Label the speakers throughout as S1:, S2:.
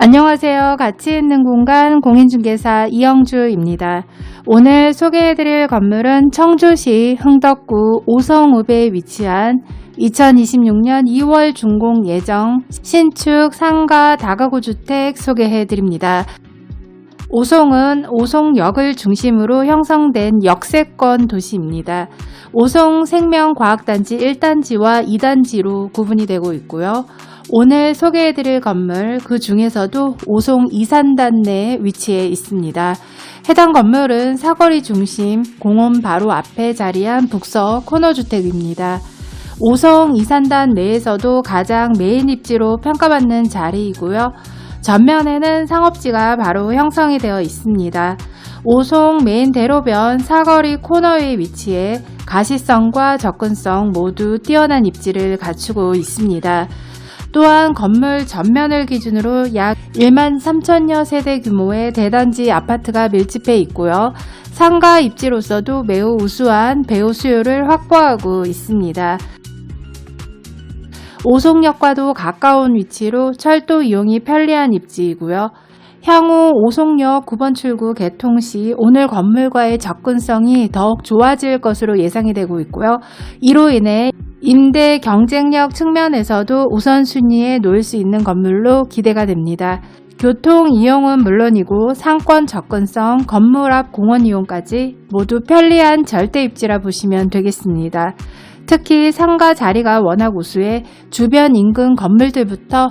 S1: 안녕하세요. 가치 있는 공간 공인중개사 이영주입니다. 오늘 소개해드릴 건물은 청주시 흥덕구 오성읍에 위치한 2026년 2월 준공 예정 신축 상가 다가구 주택 소개해드립니다. 오송은 오송역을 중심으로 형성된 역세권 도시입니다. 오송 생명과학단지 1단지와 2단지로 구분이 되고 있고요. 오늘 소개해드릴 건물 그 중에서도 오송 이산단 내에 위치해 있습니다. 해당 건물은 사거리 중심 공원 바로 앞에 자리한 북서 코너주택입니다. 오송 이산단 내에서도 가장 메인 입지로 평가받는 자리이고요. 전면에는 상업지가 바로 형성이 되어 있습니다. 오송 메인 대로변 사거리 코너에 위치해 가시성과 접근성 모두 뛰어난 입지를 갖추고 있습니다. 또한 건물 전면을 기준으로 약 1만 3천여 세대 규모의 대단지 아파트가 밀집해 있고요. 상가 입지로서도 매우 우수한 배우 수요를 확보하고 있습니다. 오송역과도 가까운 위치로 철도 이용이 편리한 입지이고요. 향후 오송역 9번 출구 개통 시 오늘 건물과의 접근성이 더욱 좋아질 것으로 예상이 되고 있고요. 이로 인해 임대 경쟁력 측면에서도 우선순위에 놓일 수 있는 건물로 기대가 됩니다. 교통 이용은 물론이고 상권 접근성, 건물 앞 공원 이용까지 모두 편리한 절대 입지라 보시면 되겠습니다. 특히 상가 자리가 워낙 우수해 주변 인근 건물들부터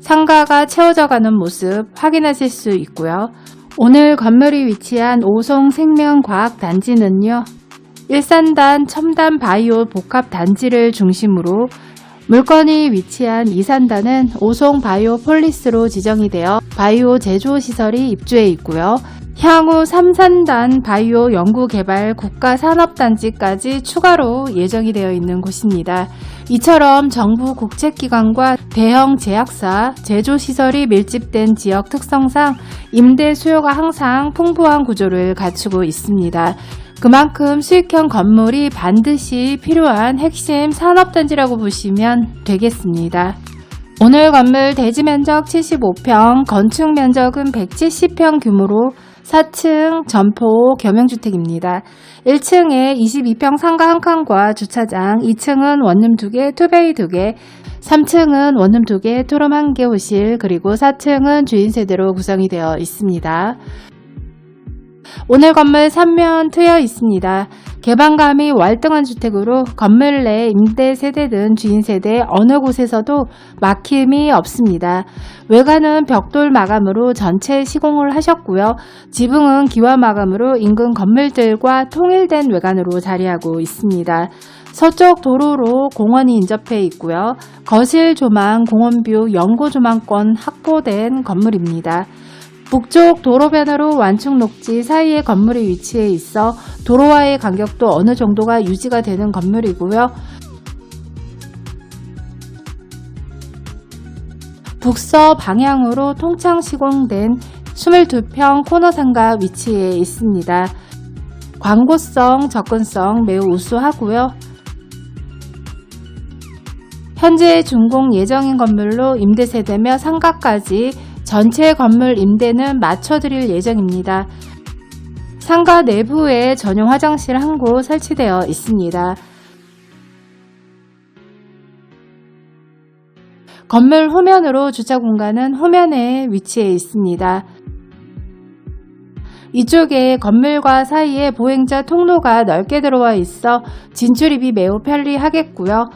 S1: 상가가 채워져 가는 모습 확인하실 수 있고요. 오늘 건물이 위치한 오송 생명과학 단지는요. 일산단 첨단 바이오 복합 단지를 중심으로 물건이 위치한 이산단은 오송 바이오 폴리스로 지정이 되어 바이오 제조 시설이 입주해 있고요. 향후 3산단 바이오 연구개발 국가산업단지까지 추가로 예정이 되어 있는 곳입니다. 이처럼 정부 국책기관과 대형 제약사, 제조시설이 밀집된 지역 특성상 임대 수요가 항상 풍부한 구조를 갖추고 있습니다. 그만큼 수익형 건물이 반드시 필요한 핵심 산업단지라고 보시면 되겠습니다. 오늘 건물 대지 면적 75평, 건축 면적은 170평 규모로 4층 점포 겸용주택입니다. 1층에 22평 상가 한 칸과 주차장, 2층은 원룸 2개, 투베이 2개, 3층은 원룸 2개, 투룸 1개 호실, 그리고 4층은 주인 세대로 구성이 되어 있습니다. 오늘 건물 3면 트여 있습니다. 개방감이 월등한 주택으로 건물 내 임대 세대든 주인 세대 어느 곳에서도 막힘이 없습니다. 외관은 벽돌 마감으로 전체 시공을 하셨고요. 지붕은 기와 마감으로 인근 건물들과 통일된 외관으로 자리하고 있습니다. 서쪽 도로로 공원이 인접해 있고요. 거실 조망, 공원뷰, 연고 조망권 확보된 건물입니다. 북쪽 도로변으로 완충 녹지 사이에 건물이 위치해 있어 도로와의 간격도 어느 정도가 유지가 되는 건물이고요. 북서 방향으로 통창 시공된 22평 코너 상가 위치해 있습니다. 광고성, 접근성 매우 우수하고요. 현재 준공 예정인 건물로 임대 세대며 상가까지 전체 건물 임대는 맞춰드릴 예정입니다. 상가 내부에 전용 화장실 한 곳 설치되어 있습니다. 건물 후면으로 주차 공간은 후면에 위치해 있습니다. 이쪽에 건물과 사이에 보행자 통로가 넓게 들어와 있어 진출입이 매우 편리하겠고요.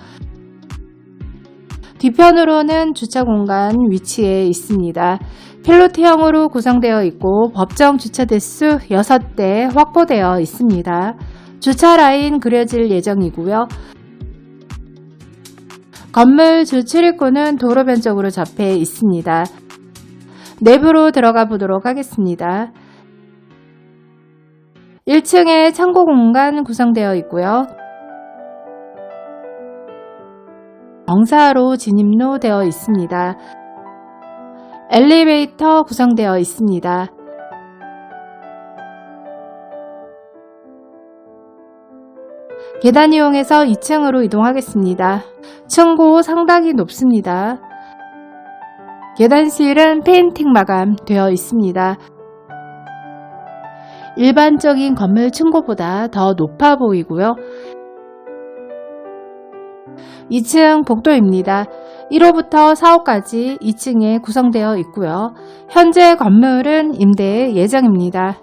S1: 뒤편으로는 주차 공간 위치해 있습니다. 필로티형으로 구성되어 있고 법정 주차 대수 6대 확보되어 있습니다. 주차 라인 그려질 예정이고요. 건물 주 출입구는 도로 변 쪽으로 접해 있습니다. 내부로 들어가 보도록 하겠습니다. 1층에 창고 공간 구성되어 있고요. 정사로 진입로 되어 있습니다. 엘리베이터 구성되어 있습니다. 계단 이용해서 2층으로 이동하겠습니다. 층고 상당히 높습니다. 계단실은 페인팅 마감 되어 있습니다. 일반적인 건물 층고보다 더 높아 보이고요. 2층 복도입니다. 1호부터 4호까지 2층에 구성되어 있고요. 현재 건물은 임대 예정입니다.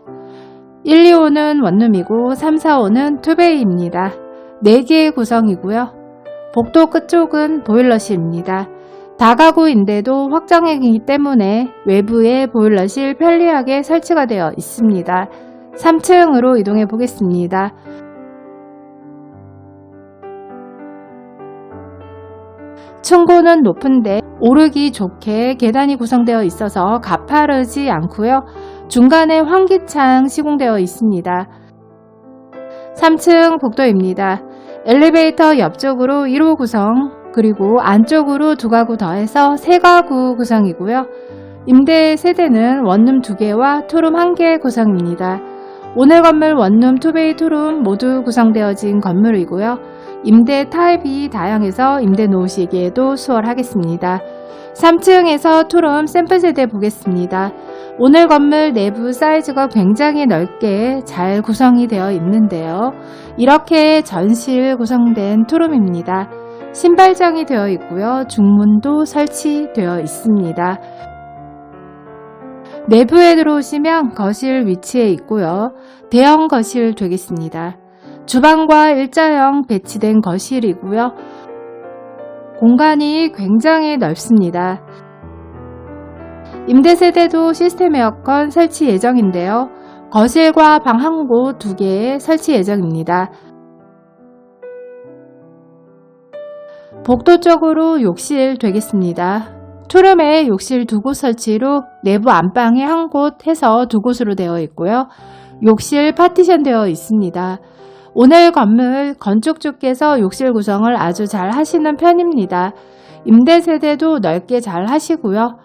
S1: 1, 2호는 원룸이고 3, 4호는 투베이입니다. 4개의 구성이고요. 복도 끝쪽은 보일러실입니다. 다가구인데도 확장형이기 때문에 외부에 보일러실 편리하게 설치가 되어 있습니다. 3층으로 이동해 보겠습니다. 층고는 높은데 오르기 좋게 계단이 구성되어 있어서 가파르지 않고요. 중간에 환기창 시공되어 있습니다. 3층 복도입니다. 엘리베이터 옆쪽으로 1호 구성, 그리고 안쪽으로 두 가구 더해서 세 가구 구성이고요. 임대 세대는 원룸 2개와 투룸 1개 구성입니다. 오늘 건물 원룸, 투베이, 투룸 모두 구성되어진 건물이고요. 임대 타입이 다양해서 임대 놓으시기에도 수월하겠습니다. 3층에서 투룸 샘플 세대 보겠습니다. 오늘 건물 내부 사이즈가 굉장히 넓게 잘 구성이 되어 있는데요. 이렇게 전실 구성된 투룸입니다. 신발장이 되어 있고요. 중문도 설치되어 있습니다. 내부에 들어오시면 거실 위치에 있고요. 대형 거실 되겠습니다. 주방과 일자형 배치된 거실이고요. 공간이 굉장히 넓습니다. 임대세대도 시스템 에어컨 설치 예정인데요. 거실과 방 한 곳 두개 설치 예정입니다. 복도 쪽으로 욕실 되겠습니다. 투룸에 욕실 두 곳 설치로 내부 안방에 한 곳 해서 두 곳으로 되어 있고요. 욕실 파티션 되어 있습니다. 오늘 건물 건축주께서 욕실 구성을 아주 잘 하시는 편입니다. 임대 세대도 넓게 잘 하시고요.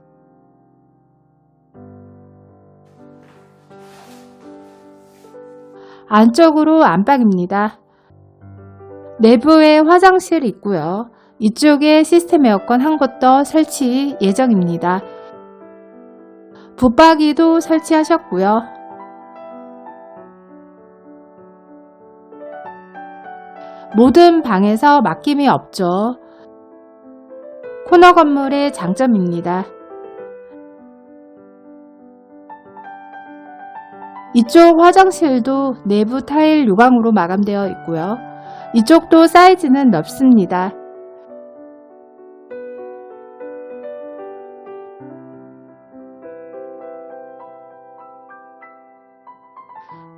S1: 안쪽으로 안방입니다. 내부에 화장실 있고요. 이쪽에 시스템 에어컨 한 곳 더 설치 예정입니다. 붙박이도 설치하셨고요. 모든 방에서 맡김이 없죠. 코너 건물의 장점입니다. 이쪽 화장실도 내부 타일 유광으로 마감되어 있고요. 이쪽도 사이즈는 넓습니다.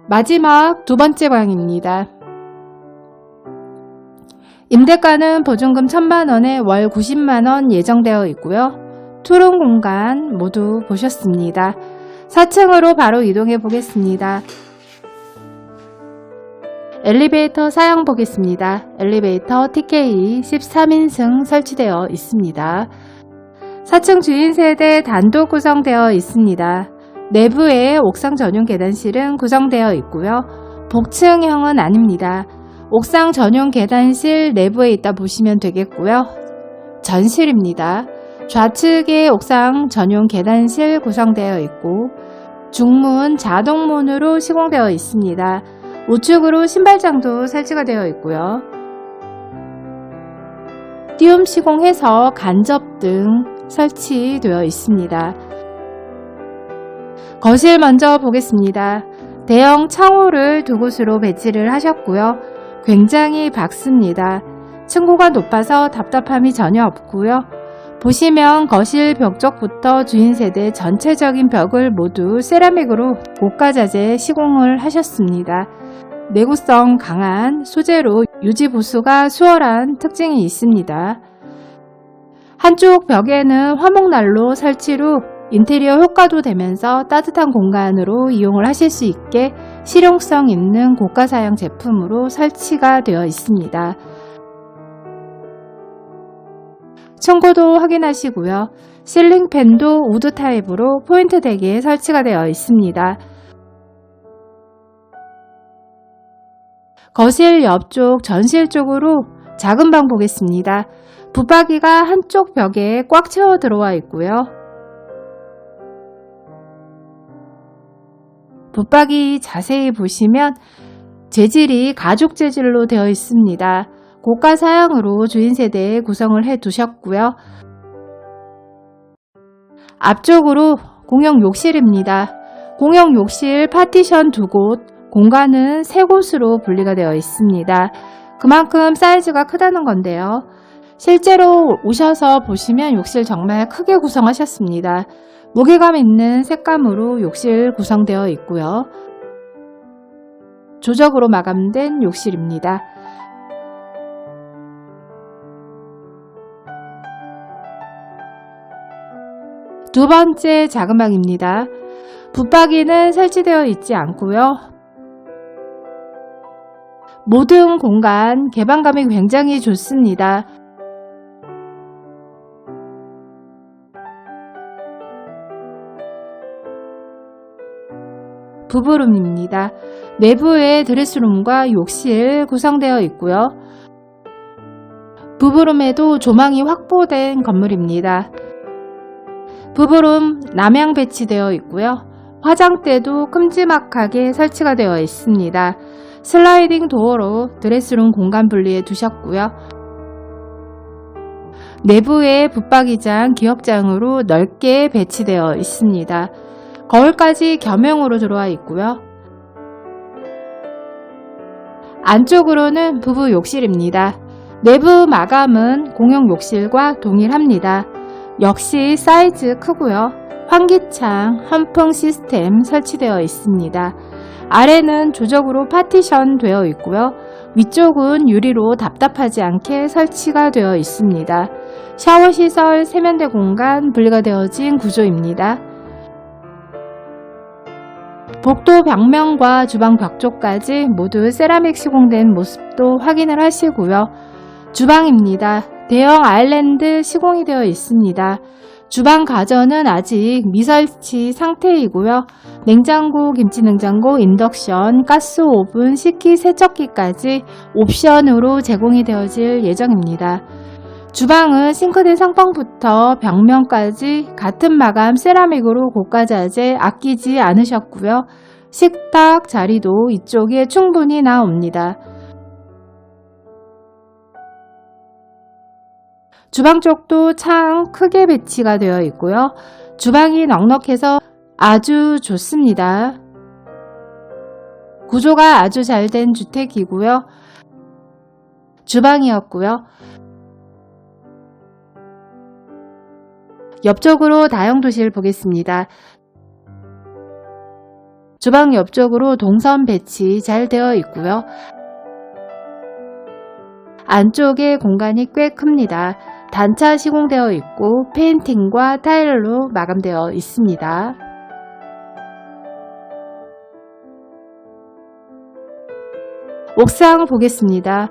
S1: 마지막 두 번째 방입니다. 임대가는 보증금 1000만 원에 월 90만 원 예정되어 있고요. 투룸 공간 모두 보셨습니다. 4층으로 바로 이동해 보겠습니다. 엘리베이터 사용 보겠습니다. 엘리베이터 TK 13인승 설치되어 있습니다. 4층 주인 세대 단독 구성되어 있습니다. 내부에 옥상 전용 계단실은 구성되어 있고요. 복층형은 아닙니다. 옥상 전용 계단실 내부에 있다 보시면 되겠고요. 전실입니다. 좌측에 옥상 전용 계단실 구성되어 있고 중문 자동문으로 시공되어 있습니다. 우측으로 신발장도 설치가 되어 있고요. 띄움 시공해서 간접등 설치되어 있습니다. 거실 먼저 보겠습니다. 대형 창호를 두 곳으로 배치를 하셨고요. 굉장히 밝습니다. 층고가 높아서 답답함이 전혀 없고요. 보시면 거실 벽 쪽부터 주인 세대 전체적인 벽을 모두 세라믹으로 고가 자재 시공을 하셨습니다. 내구성 강한 소재로 유지 보수가 수월한 특징이 있습니다. 한쪽 벽에는 화목난로 설치 로 인테리어 효과도 되면서 따뜻한 공간으로 이용을 하실 수 있게 실용성 있는 고가 사양 제품으로 설치가 되어 있습니다. 청고도 확인하시고요. 실링팬도 우드 타입으로 포인트 덱에 설치가 되어 있습니다. 거실 옆쪽 전실 쪽으로 작은 방 보겠습니다. 붙박이가 한쪽 벽에 꽉 채워 들어와 있고요. 붙박이 자세히 보시면 재질이 가죽 재질로 되어 있습니다. 고가 사양으로 주인 세대에 구성을 해 두셨고요. 앞쪽으로 공용 욕실입니다. 공용 욕실 파티션 두 곳, 공간은 세 곳으로 분리가 되어 있습니다. 그만큼 사이즈가 크다는 건데요. 실제로 오셔서 보시면 욕실 정말 크게 구성하셨습니다. 무게감 있는 색감으로 욕실 구성되어 있고요. 조적으로 마감된 욕실입니다. 두 번째 작은 방입니다. 붙박이는 설치되어 있지 않고요. 모든 공간 개방감이 굉장히 좋습니다. 부부룸입니다. 내부에 드레스룸과 욕실 구성되어 있고요. 부부룸에도 조망이 확보된 건물입니다. 부부룸 남향 배치되어 있고요. 화장대도 큼지막하게 설치가 되어 있습니다. 슬라이딩 도어로 드레스룸 공간 분리해 두셨고요. 내부에 붙박이장, 기역장으로 넓게 배치되어 있습니다. 거울까지 겸용으로 들어와 있고요. 안쪽으로는 부부 욕실입니다. 내부 마감은 공용 욕실과 동일합니다. 역시 사이즈 크고요. 환기창, 환풍 시스템 설치되어 있습니다. 아래는 조적으로 파티션 되어 있고요. 위쪽은 유리로 답답하지 않게 설치가 되어 있습니다. 샤워 시설 세면대 공간 분리가 되어진 구조입니다. 복도 벽면과 주방 벽 쪽까지 모두 세라믹 시공된 모습도 확인을 하시고요. 주방입니다. 대형 아일랜드 시공이 되어 있습니다. 주방 가전은 아직 미설치 상태이고요. 냉장고, 김치냉장고, 인덕션, 가스 오븐, 식기 세척기까지 옵션으로 제공이 되어질 예정입니다. 주방은 싱크대 상방부터 벽면까지 같은 마감 세라믹으로 고가 자재 아끼지 않으셨고요. 식탁 자리도 이쪽에 충분히 나옵니다. 주방 쪽도 창 크게 배치가 되어 있고요. 주방이 넉넉해서 아주 좋습니다. 구조가 아주 잘 된 주택이고요. 주방이었고요. 옆쪽으로 다용도실 보겠습니다. 주방 옆쪽으로 동선 배치 잘 되어 있고요. 안쪽에 공간이 꽤 큽니다. 단차 시공되어 있고 페인팅과 타일로 마감되어 있습니다. 옥상 보겠습니다.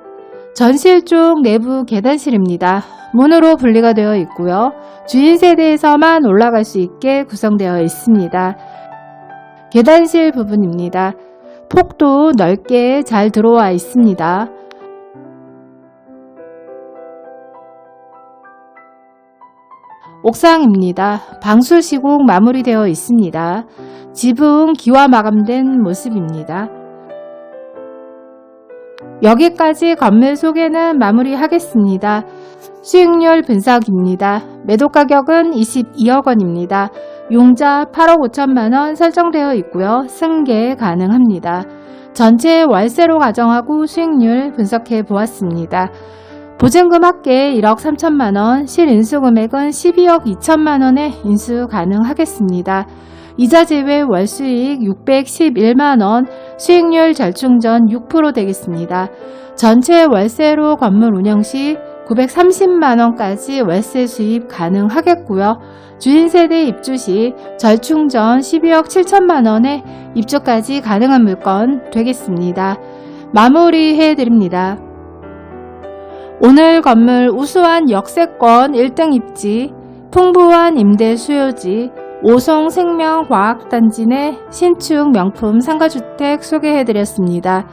S1: 전실 쪽 내부 계단실입니다. 문으로 분리가 되어 있고요. 주인 세대에서만 올라갈 수 있게 구성되어 있습니다. 계단실 부분입니다. 폭도 넓게 잘 들어와 있습니다. 옥상입니다. 방수 시공 마무리되어 있습니다. 지붕 기와 마감된 모습입니다. 여기까지 건물 소개는 마무리하겠습니다. 수익률 분석입니다. 매도 가격은 22억 원입니다. 용자 8억 5천만 원 설정되어 있고요. 승계 가능합니다. 전체 월세로 가정하고 수익률 분석해 보았습니다. 보증금 합계 1억 3천만 원, 실인수 금액은 12억 2천만 원에 인수 가능하겠습니다. 이자 제외 월수익 611만 원, 수익률 절충전 6% 되겠습니다. 전체 월세로 건물 운영 시 930만 원까지 월세 수입 가능하겠고요. 주인 세대 입주 시 절충전 12억 7천만 원에 입주까지 가능한 물건 되겠습니다. 마무리해 드립니다. 오늘 건물 우수한 역세권 1등 입지, 풍부한 임대 수요지, 오송 생명과학단지 내 신축 명품 상가주택 소개해드렸습니다.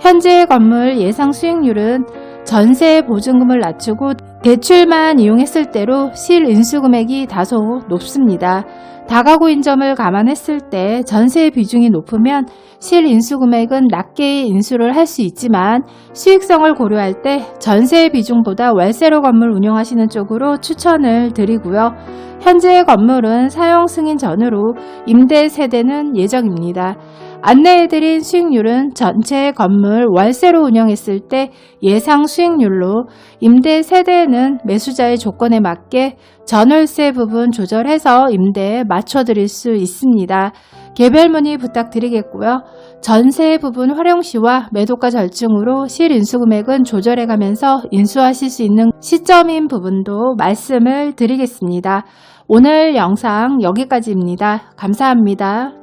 S1: 현재 건물 예상 수익률은 전세 보증금을 낮추고 대출만 이용했을 때로 실 인수금액이 다소 높습니다. 다가구인 점을 감안했을 때 전세 비중이 높으면 실 인수금액은 낮게 인수를 할 수 있지만 수익성을 고려할 때 전세 비중보다 월세로 건물 운영하시는 쪽으로 추천을 드리고요. 현재 건물은 사용 승인 전후로 임대 세대는 예정입니다. 안내해드린 수익률은 전체 건물 월세로 운영했을 때 예상 수익률로 임대 세대는 매수자의 조건에 맞게 전월세 부분 조절해서 임대에 맞춰드릴 수 있습니다. 개별 문의 부탁드리겠고요. 전세 부분 활용 시와 매도가 절충으로 실 인수 금액은 조절해 가면서 인수하실 수 있는 시점인 부분도 말씀을 드리겠습니다. 오늘 영상 여기까지입니다. 감사합니다.